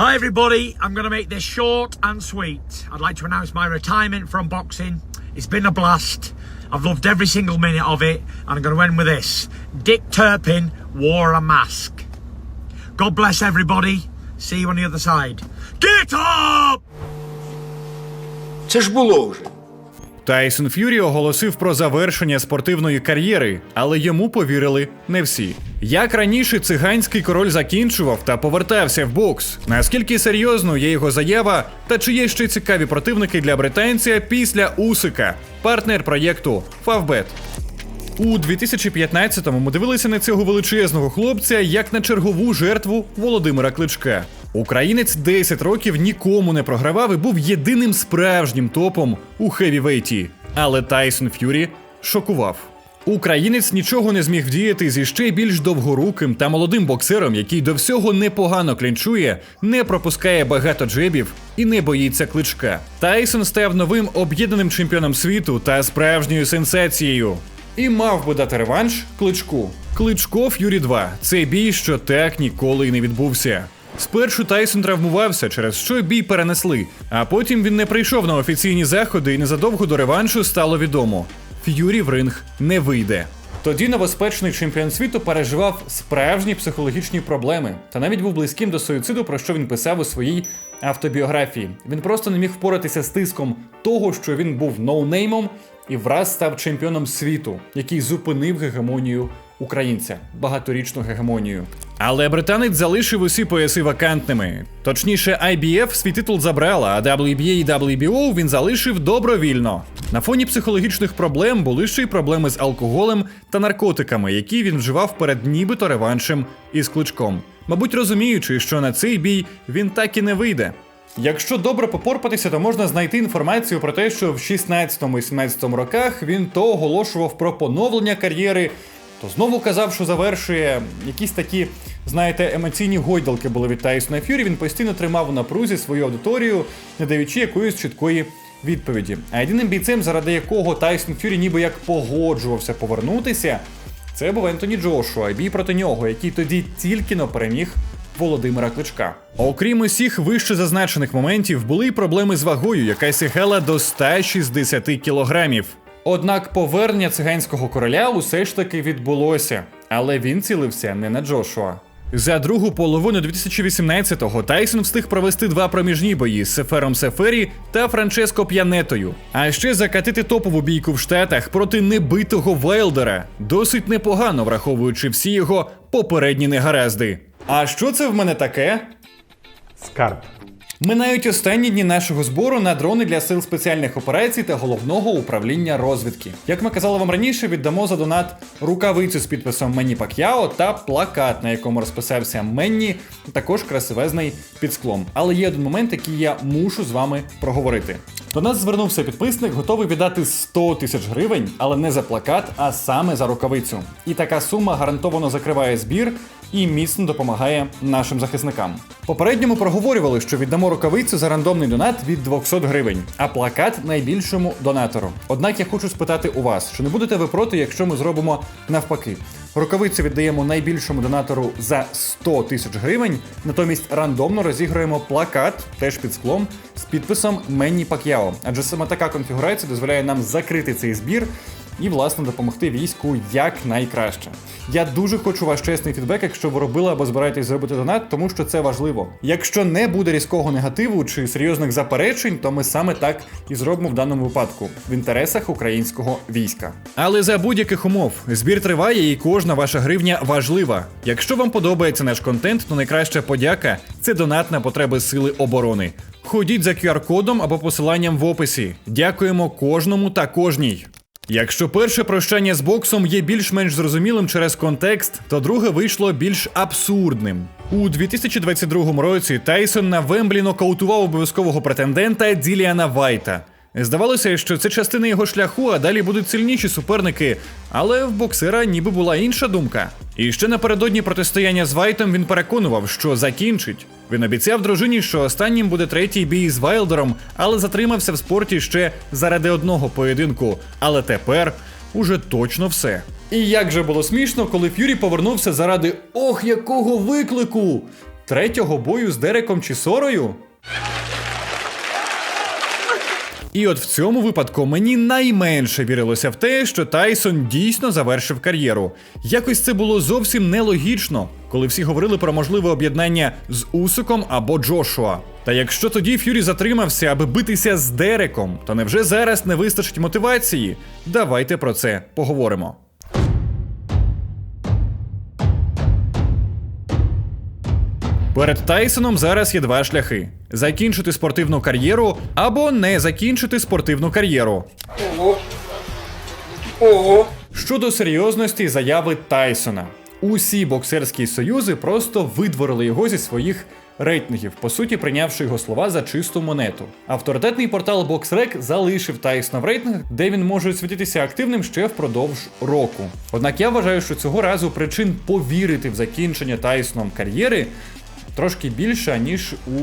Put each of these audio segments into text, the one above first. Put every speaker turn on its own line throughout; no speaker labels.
Hi, everybody. I'm going to make this short and sweet. I'd like to announce my retirement from boxing. It's been a blast. I've loved every single minute of it, and I'm going to end with this Dick Turpin wore a mask. God bless everybody. See you on the other side. Get up!
Це ж було вже.
Тайсон Ф'юрі оголосив про завершення спортивної кар'єри, але йому повірили не всі. Як раніше циганський король закінчував та повертався в бокс, наскільки серйозно є його заява, та чи є ще цікаві противники для британця після Усика, партнер проєкту Фавбет. У 2015-му ми дивилися на цього величезного хлопця як на чергову жертву Володимира Кличка. Українець 10 років нікому не програвав і був єдиним справжнім топом у хевівейті. Але Тайсон Ф'юрі шокував. Українець нічого не зміг вдіяти зі ще більш довгоруким та молодим боксером, який до всього непогано клінчує, не пропускає багато джебів і не боїться кличка. Тайсон став новим об'єднаним чемпіоном світу та справжньою сенсацією. І мав би дати реванш кличку. Кличко Ф'юрі 2 це бій, що так ніколи й не відбувся. Спершу Тайсон травмувався, через що бій перенесли, а потім він не прийшов на офіційні заходи, і незадовго до реваншу стало відомо: Ф'юрі в ринг не вийде. Тоді новоспечний чемпіон світу переживав справжні психологічні проблеми та навіть був близьким до суїциду, про що він писав у своїй автобіографії. Він просто не міг впоратися з тиском того, що він був ноунеймом і враз став чемпіоном світу, який зупинив гегемонію українця, багаторічну гегемонію. Але британець залишив усі пояси вакантними. Точніше, IBF свій титул забрала, а WBA і WBO він залишив добровільно. На фоні психологічних проблем були ще й проблеми з алкоголем та наркотиками, які він вживав перед нібито реваншем із кличком. Мабуть, розуміючи, що на цей бій він так і не вийде. Якщо добре попорпатися, то можна знайти інформацію про те, що в 16-17 роках він то оголошував про поновлення кар'єри, то знову казав, що завершує якісь такі, знаєте, емоційні гойдалки були від Тайсона Ф'юрі. Він постійно тримав у напрузі свою аудиторію, не даючи якоїсь чіткої відповіді. А єдиним бійцем, заради якого Тайсон Ф'юрі ніби як погоджувався повернутися, це був Ентоні Джошуа, бій проти нього, який тоді тільки но переміг Володимира Кличка. Окрім усіх вище зазначених моментів, були й проблеми з вагою, яка сягала до 160 кілограмів. Однак повернення циганського короля усе ж таки відбулося, але він цілився не на Джошуа. За другу половину 2018-го Тайсон встиг провести два проміжні бої з Сефером Сефері та Франческо П'янетою. А ще закатити топову бійку в Штатах проти небитого Вайлдера. Досить непогано, враховуючи всі його попередні негаразди. А що це в мене таке?
Скарб.
Минають останні дні нашого збору на дрони для сил спеціальних операцій та головного управління розвідки. Як ми казали вам раніше, віддамо за донат рукавицю з підписом Мені Пак'яо та плакат, на якому розписався Менні, також красивезний під склом. Але є один момент, який я мушу з вами проговорити. До нас звернувся підписник, готовий віддати 100 тисяч гривень, але не за плакат, а саме за рукавицю. І така сума гарантовано закриває збір і міцно допомагає нашим захисникам. Попередньо ми проговорювали, що віддамо рукавицю за рандомний донат від 200 гривень, а плакат найбільшому донатору. Однак я хочу спитати у вас, чи не будете ви проти, якщо ми зробимо навпаки? Рукавицю віддаємо найбільшому донатору за 100 тисяч гривень, натомість рандомно розіграємо плакат, теж під склом, з підписом Менні Пак'яо. Адже саме така конфігурація дозволяє нам закрити цей збір і, власне, допомогти війську якнайкраще. Я дуже хочу ваш чесний фідбек, якщо ви робили або збираєтесь зробити донат, тому що це важливо. Якщо не буде різкого негативу чи серйозних заперечень, то ми саме так і зробимо в даному випадку в інтересах українського війська. Але за будь-яких умов збір триває, і кожна ваша гривня важлива. Якщо вам подобається наш контент, то найкраща подяка це донат на потреби сили оборони. Ходіть за QR-кодом або посиланням в описі. Дякуємо кожному та кожній. Якщо перше прощання з боксом є більш-менш зрозумілим через контекст, то друге вийшло більш абсурдним. У 2022 році Тайсон на Вемблі нокаутував обов'язкового претендента Діліана Вайта. Здавалося, що це частина його шляху, а далі будуть сильніші суперники. Але в боксера ніби була інша думка. І ще напередодні протистояння з Вайтом він переконував, що закінчить. Він обіцяв дружині, що останнім буде третій бій з Вайлдером, але затримався в спорті ще заради одного поєдинку. Але тепер уже точно все. І як же було смішно, коли Ф'юрі повернувся заради ох якого виклику! третього бою з Дереком чи Сорою? І от в цьому випадку мені найменше вірилося в те, що Тайсон дійсно завершив кар'єру. Якось це було зовсім нелогічно, коли всі говорили про можливе об'єднання з Усиком або Джошуа. Та якщо тоді Ф'юрі затримався, аби битися з Дереком, то невже зараз не вистачить мотивації? Давайте про це поговоримо. Перед Тайсоном зараз є два шляхи: закінчити спортивну кар'єру або не закінчити спортивну кар'єру.
Ого. Ого.
Щодо серйозності заяви Тайсона, усі боксерські союзи просто видворили його зі своїх рейтингів, по суті, прийнявши його слова за чисту монету. Авторитетний портал BoxRec залишив Тайсона в рейтингах, де він може світитися активним ще впродовж року. Однак я вважаю, що цього разу причин повірити в закінчення Тайсоном кар'єри трошки більше, ніж у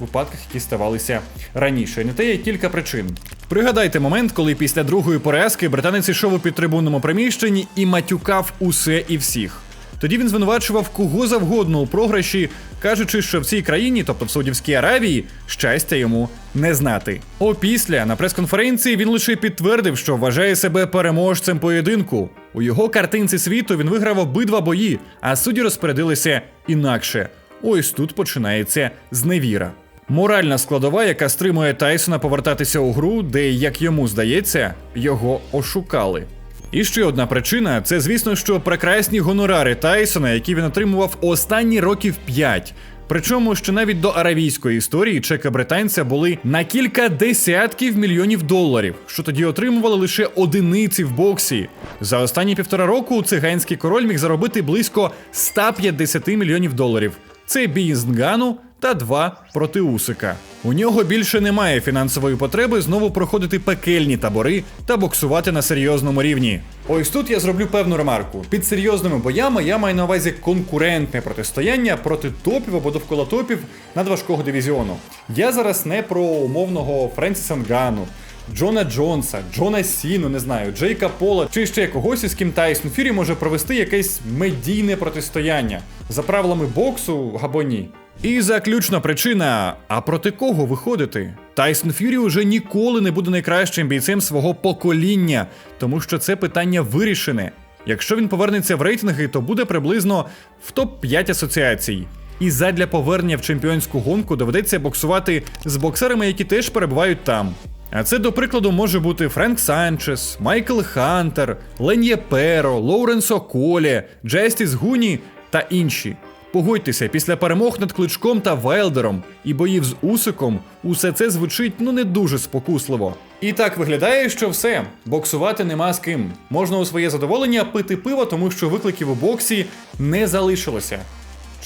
випадках, які ставалися раніше. На те є кілька причин. Пригадайте момент, коли після другої поразки британець йшов у підтрибунному приміщенні і матюкав усе і всіх. Тоді він звинувачував кого завгодно у програші, кажучи, що в цій країні, тобто в Саудівській Аравії, щастя йому не знати. Опісля на прес-конференції він лише підтвердив, що вважає себе переможцем поєдинку. У його картинці світу він виграв обидва бої, а судді розпорядилися інакше. Ось тут починається зневіра. Моральна складова, яка стримує Тайсона повертатися у гру, де, як йому здається, його ошукали. І ще одна причина це, звісно, що прекрасні гонорари Тайсона, які він отримував останні років 5. Причому, що навіть до аравійської історії чеки британця були на кілька десятків мільйонів доларів, що тоді отримували лише одиниці в боксі. За останні півтора року циганський король міг заробити близько 150 мільйонів доларів. Це бій з Нгану та два проти Усика. У нього більше немає фінансової потреби знову проходити пекельні табори та боксувати на серйозному рівні. Ось тут я зроблю певну ремарку. Під серйозними боями я маю на увазі конкурентне протистояння проти топів або довкола топів надважкого дивізіону. Я зараз не про умовного Френсіса Нгану, Джона Джонса, Джона Сіну, не знаю, Джейка Пола чи ще когось, із ким Тайсон Фюрі може провести якесь медійне протистояння за правилами боксу або ні. І заключна причина: а проти кого виходити? Тайсон Фюрі уже ніколи не буде найкращим бійцем свого покоління, тому що це питання вирішене. Якщо він повернеться в рейтинги, то буде приблизно в топ-5 асоціацій. І задля повернення в чемпіонську гонку доведеться боксувати з боксерами, які теж перебувають там. А це, до прикладу, може бути Френк Санчес, Майкл Хантер, Лен'є Перо, Лоуренсо Колі, Джестіс Гуні та інші. Погодьтеся, після перемог над Кличком та Вайлдером і боїв з Усиком, усе це звучить ну не дуже спокусливо. І так виглядає, що все, боксувати нема з ким. Можна у своє задоволення пити пиво, тому що викликів у боксі не залишилося.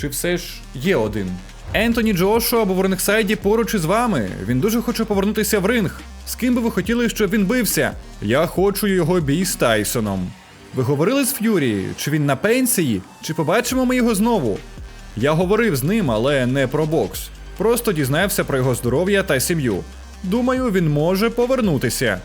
Чи все ж є один? Ентоні Джошуа або в Рингсайді поруч із вами. Він дуже хоче повернутися в ринг. З ким би ви хотіли, щоб він бився? Я хочу його бій з Тайсоном. Ви говорили з Ф'юрі, чи він на пенсії, чи побачимо ми його знову? Я говорив з ним, але не про бокс. Просто дізнався про його здоров'я та сім'ю. Думаю, він може повернутися.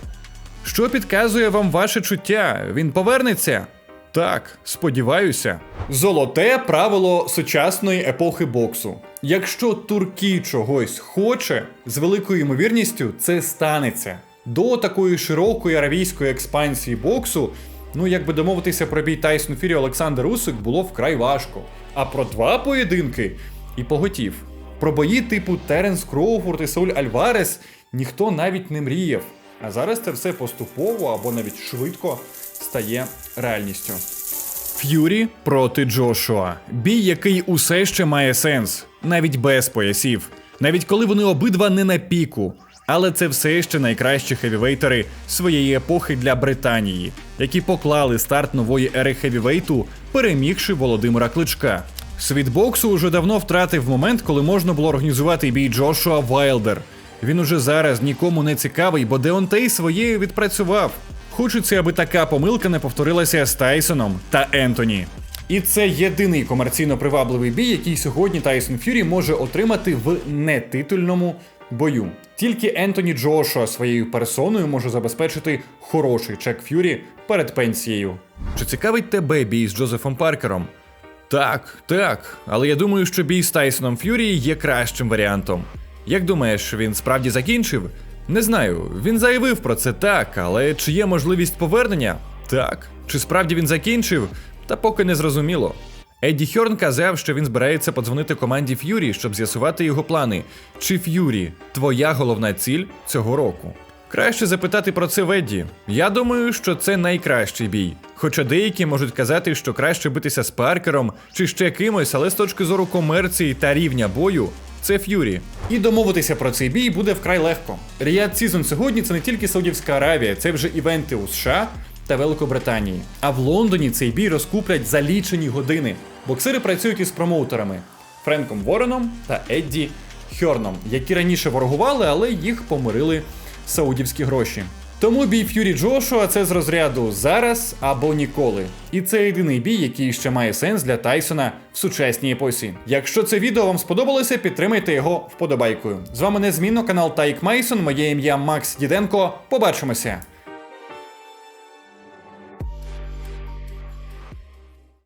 Що підказує вам ваше чуття? Він повернеться? Так, сподіваюся. Золоте правило сучасної епохи боксу. Якщо Туркі чогось хоче, з великою ймовірністю це станеться. До такої широкої аравійської експансії боксу, ну як би домовитися про бій Тайсон Фірі Олександр Усик було вкрай важко. А про два поєдинки і поготів. Про бої типу Теренс Кроуфорд і Сауль Альварес ніхто навіть не мріяв. А зараз це все поступово або навіть швидко стає реальністю. Ф'юрі проти Джошуа. Бій, який усе ще має сенс, навіть без поясів, навіть коли вони обидва не на піку. Але це все ще найкращі хевівейтери своєї епохи для Британії, які поклали старт нової ери хевівейту, перемігши Володимира Кличка. Світ боксу уже давно втратив момент, коли можна було організувати бій Джошуа Вайлдер. Він уже зараз нікому не цікавий, бо Деонтей своє відпрацював. Хочеться, аби така помилка не повторилася з Тайсоном та Ентоні. І це єдиний комерційно привабливий бій, який сьогодні Тайсон Фюрі може отримати в нетитульному бою. Тільки Ентоні Джошуа своєю персоною може забезпечити хороший чек Фюрі перед пенсією. Чи цікавить тебе бій з Джозефом Паркером? Так, так. Але я думаю, що бій з Тайсоном Ф'юрі є кращим варіантом. Як думаєш, він справді закінчив? Не знаю, він заявив про це так, але чи є можливість повернення? Так. Чи справді він закінчив? Та поки не зрозуміло. Едді Хьорн казав, що він збирається подзвонити команді Ф'юрі, щоб з'ясувати його плани. Чи Ф'юрі твоя головна ціль цього року? Краще запитати про це в Едді. Я думаю, що це найкращий бій. Хоча деякі можуть казати, що краще битися з Паркером чи ще кимось, але з точки зору комерції та рівня бою. Це Ф'юрі. І домовитися про цей бій буде вкрай легко. Ріад Сізон сьогодні це не тільки Саудівська Аравія, це вже івенти у США та Великобританії. А в Лондоні цей бій розкуплять за лічені години. Боксери працюють із промоутерами Френком Вореном та Едді Хьорном, які раніше ворогували, але їх помирили саудівські гроші. Тому бій Ф'юрі Джошуа це з розряду зараз або ніколи. І це єдиний бій, який ще має сенс для Тайсона в сучасній епосі. Якщо це відео вам сподобалося, підтримайте його вподобайкою. З вами незмінно канал Тайк Мейсон. Моє ім'я Макс Діденко. Побачимося.